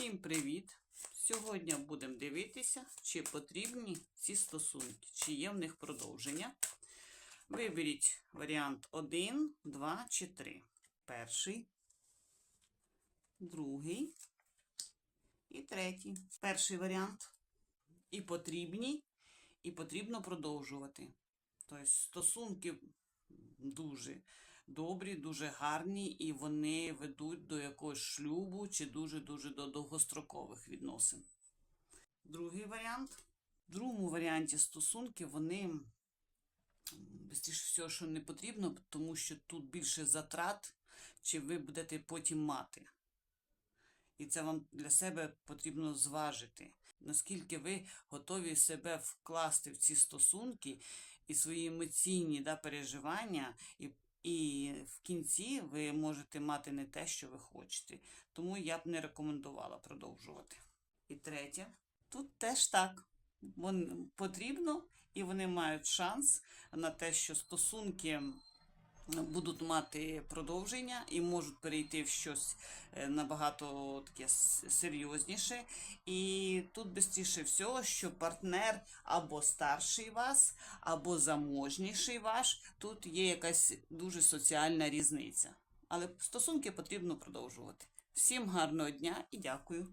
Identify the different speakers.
Speaker 1: Всім привіт! Сьогодні будемо дивитися, чи потрібні ці стосунки, чи є в них продовження. Виберіть варіант 1, 2 чи 3. Перший, другий і третій. Перший варіант. І потрібні, і потрібно продовжувати. Тобто стосунки дуже добрі, дуже гарні, і вони ведуть до якогось шлюбу чи дуже-дуже до довгострокових відносин. Другий варіант. В другому варіанті стосунки вони безтіше всього, що не потрібно, тому що тут більше затрат, чи ви будете потім мати. І це вам для себе потрібно зважити, наскільки ви готові себе вкласти в ці стосунки і свої емоційні да, переживання, і, і в кінці ви можете мати не те, що ви хочете. Тому я б не рекомендувала продовжувати. І третє, тут теж так. Вон, потрібно, і вони мають шанс на те, що стосунки будуть мати продовження і можуть перейти в щось е, набагато таке серйозніше. І тут безтіше всього, що партнер або старший вас, або заможніший ваш. Тут є якась дуже соціальна різниця. Але стосунки потрібно продовжувати. Всім гарного дня і дякую.